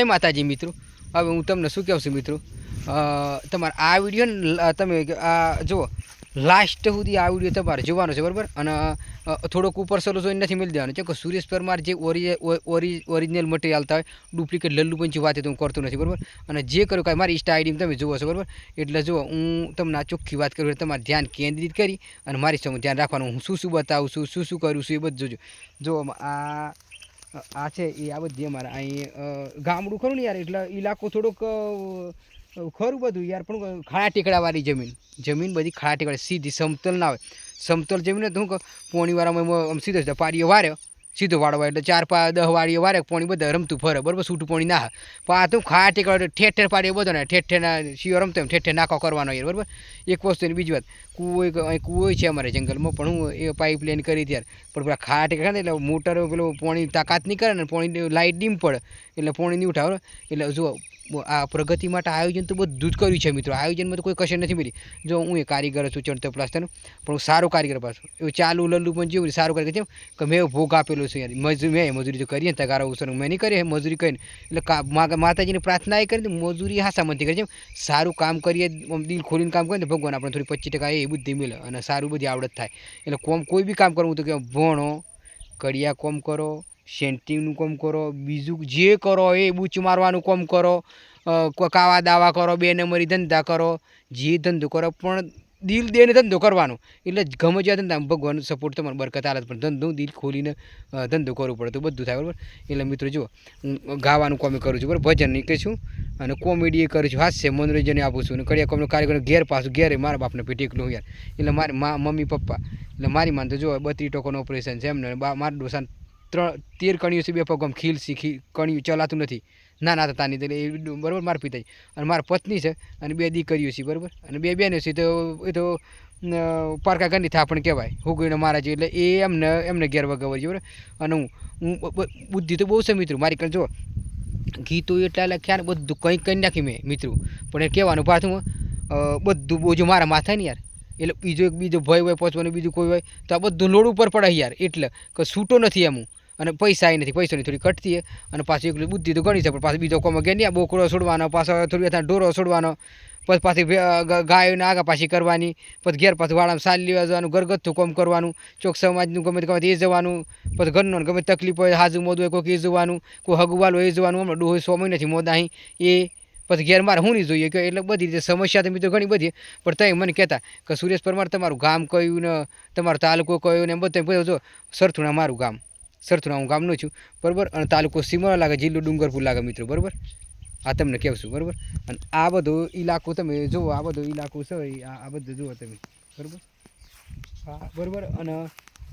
જય માતાજી મિત્રો. હવે હું તમને શું કહું છું મિત્રો? તમારે આ વીડિયો ને તમે આ, જુઓ. લાસ્ટ સુધી આ વીડિયો તમારે જોવાનો છે, બરાબર? અને થોડોક ઉપર સરો જોઈને નથી મળી દેવાનો. છે કે સુરેશ પરમાર જે ઓરી ઓરિજિનલ મટીરિયલ આવતા હોય ડુપ્લિકેટ લલ્લુ પંચી વાત હું કરતો નથી, બરાબર? અને જે કર્યું કાંઈ મારી ઇન્સ્ટા આઈડી તમે જુઓ છો, બરાબર? એટલે જુઓ, હું તમને આ ચોખ્ખી વાત કરું તમારે ધ્યાન કેન્દ્રિત કરી અને મારી સામે ધ્યાન રાખવાનું. હું શું શું બતાવું છું, શું શું કરું છું એ બધું જોજો. જો આ આ છે, એ આ બધી અમારે. અહીં ગામડું ખરું ને યાર, એટલે ઇલાકો થોડોક ખરું બધું યાર, પણ ખાડા ટેકડાવાળી જમીન. જમીન બધી ખાડા ટેકડા સીધી સમતલ ના હોય. સમતલ જમીન તો કહું, પોણીવાળામાં આમ સીધો સીધો પાડીઓ વાર્યો સીધો વાળવા એટલે ચાર પા દહ વાળીઓ વારે પોણી બધા રમતું ફરે, બરાબર? છૂટું પોણી ના. પણ આ તું ખા ટેકડો ઠેર ઠેર પાડીએ બધો ને, ઠેર ઠેરના શિયો રમતો એમ ઠેર ઠેર નાખો કરવાનો યાર બરાબર? એક વસ્તુ બીજી વાત, કૂવો કૂવો છે અમારે જંગલમાં, પણ હું એ પાઇપ લાઈન કરી ત્યારે, પણ પેલા ખા ટેકડા એટલે મોટર પેલું પોણી તાકાત નહીં કરે ને પોણી લાઇટ ડીમ પડે, એટલે પોણી નહીં ઉઠાવે એટલે જો આ પ્રગતિ માટે આયોજન તો બધું જ કર્યું છે મિત્રો. આયોજનમાં તો કોઈ કશે નથી મળી. જો હું એ કારીગર છું ચણતર પ્લાસ્ટરનો પણ હું સારો કારીગર પાછો એવું ચાલુ લલ્લું પણ જેવું સારું કારીગર છે કે મેં ભોગ આપેલો છે યાર. મજૂરી મેં મજૂરી તો કરીએ ને તગારો ઉસર મેં નહીં કરી, મજૂરી કરીને એટલે માતાજીની પ્રાર્થના એ કરી મજૂરી હાસામતી કરી. છે સારું કામ કરીએ દિલ ખોલીને કામ કરીએ ભગવાન આપણે થોડી પચીસ ટકા એ બુદ્ધિ મળે અને સારું બધી આવડત થાય. એટલે કોમ કોઈ બી કામ કરવું તો કે ભણો, કડિયા કોમ કરો સેન્ટિંગનું કામ કરો, બીજું જે કરો એ બૂચ મારવાનું કોમ કરો કાવા દાવા કરો, બે નંબરી ધંધા કરો, જે ધંધો કરો, પણ દિલ દેને ધંધો કરવાનો. એટલે ગમે જ્યાં ધંધા, ભગવાન સપોર્ટ તમારે બરકત હાલત પણ ધંધો દિલ ખોલીને ધંધો કરવો પડે તો બધું થાય, બરાબર? એટલે મિત્રો જુઓ, હું ગાવાનું કોમે કરું છું, બરાબર? ભજન નીકળે છું, અને કોમેડી કરું છું, હાસ્ય, મનોરંજન આપું છું, અને કડિયા કોમનો કાર્યક્રમ ઘેર પાછું, ઘેરે મારા બાપને પેટી એકલું યાર. એટલે મારી મા, મમ્મી, પપ્પા, એટલે મારી માન તો જો બત્રી ટકાનું ઓપરેશન છે એમને, બા, મારા ડોસાને ત્રણ, તેર કણીઓ છે બે પગમ ખીલ શીખી કણિયું ચલાતું નથી. ના ના, તાની એટલે એ બરાબર, મારા પિતાજી અને મારા પત્ની છે અને બે દીકરીઓ છે, બરાબર? અને બે બેનો છે તો, એ તો પારકા ઘરની થાપણ કહેવાય. હુગીને મારા છે એટલે એ એમને એમને ઘેર વગાવર છે બરાબર? અને હું હું બુદ્ધિ તો બહુ છે, મિત્રો. મારી કણ જો ગીતો એટલા લખ્યા ને બધું કંઈ કંઈ નાખી મેં, મિત્રો. પણ એ કહેવાનું પાછું બધું બોજો મારા માથે ને યાર. એટલે બીજો એક, બીજો ભય હોય, પહોંચવાનું બીજું કોઈ હોય, તો આ બધું લોડ ઉપર પડે યાર. એટલે, કે છૂટો નથી એમ હું. અને પૈસા નથી, પૈસાની થોડી ઘટતી અને પાછી એકલી બુદ્ધિ તો ગણી છે, પણ પાછું બીજો કોમ નહીં બોકડો છોડવાનો, પાછો થોડી વાર ઢોરો છોડવાનો, પછી પાછી ગાયોને આગા પાછી કરવાની, પછી ઘેર પાછું વાળામાં સાલ લેવા જવાનું, ઘરગથ્થું કોમ કરવાનું, ચોક સમાજનું ગમે ગમે એ જવાનું, પછી ઘરનું ગમે તકલીફ હોય, હાજુ મોદું હોય કોઈક એ જવાનું, કોઈ હગવાલ હોય એ જોવાનું, હમણાં ડોહો સો મહિનાથી મોદા અહીં, એ પછી ઘેર મારે હું નહીં જોઈએ, કે એટલે બધી રીતે સમસ્યા તો મિત્રો ઘણી બધી, પણ તમે મને કહેતા કે સુરેશ પરમાર તમારું ગામ કયું ને, તમારો તાલુકો કયો ને એમ બધું, જો સરથુણા મારું ગામ. સરથુણા હું ગામનો છું, બરાબર? અને તાલુકો સીમરા લાગે, જિલ્લો ડુંગરપુર લાગે મિત્રો, બરાબર? આ તમને કહું છું, બરાબર? અને આ બધો ઇલાકો તમે જુઓ, આ બધો ઇલાકો છે આ બધું જુઓ તમે, બરાબર? હા, બરાબર? અને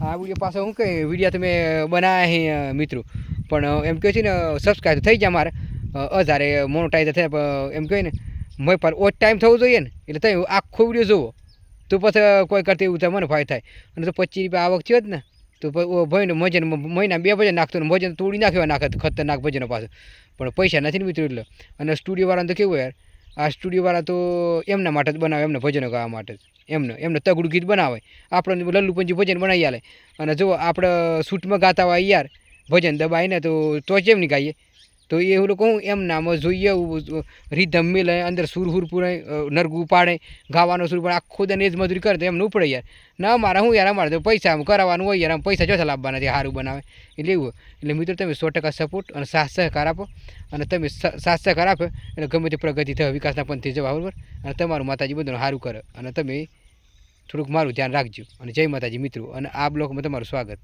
આ વીડિયો પાછો શું કહે વીડિયો તમે બનાવ્યા હે, મિત્રો? પણ એમ કહે છે ને સબસ્ક્રાઈબ થઈ જાય મારે. હજારે મોનોટાઈઝ થાય એમ કહે ને મેં પર ઓછ ટાઈમ થવો જોઈએ ને, એટલે તમે આખો વીડિયો જુઓ. તો પછી કોઈ કરતી એવું થાય, મને ફાયદો થાય. અને તો પચીસ રૂપિયા આવક થયો જ ને. તો ભજન ભાઈને મજન મહિના બે ભજન નાખતો ને ભજન તોડી નાખ્યો નાખે ખતરનાક ભજનો પાસે પણ પૈસા નથી ને મિત્રો એટલે. અને સ્ટુડિયોવાળાને તો કેવું યાર, આ સ્ટુડિયોવાળા તો એમના માટે જ બનાવે, એમને ભજનો ગાવા માટે જ. એમને એમને તગડું ગીત બનાવે. આપણે લલ્લુપંજી ભજન બનાવી આલે. અને જો આપણે શૂટમાં ગાતા હોય યાર, ભજન દબાઈને તો તો જ નહીં ગાઈએ. તો એ લોકો હું એમ નામ જોઈએ રીધમ મિલે અંદર સુર હુર પૂરે નરગું પાડે ગાવાનો સુર પડે આખો દને એ જ મજૂરી કરે, તો એમને ઉપડે યાર. ના મારા હું યાર, અમારે તો પૈસા આમ કરાવવાનું હોય યાર, આમ પૈસા ચોથા લાવવાના છે સારું બનાવે. એટલે એવું એટલે મિત્રો તમે સો ટકા સપોર્ટ અને સાથ સહકાર આપો. અને તમે સાથ સહકાર આપો, એટલે ગમે તે પ્રગતિ થાય, વિકાસના પંથે જવા બરાબર. અને તમારું માતાજી બધું સારું કરે. અને તમે થોડુંક મારું ધ્યાન રાખજો. અને જય માતાજી મિત્રો. અને આ બ્લોગમાં તમારું સ્વાગત.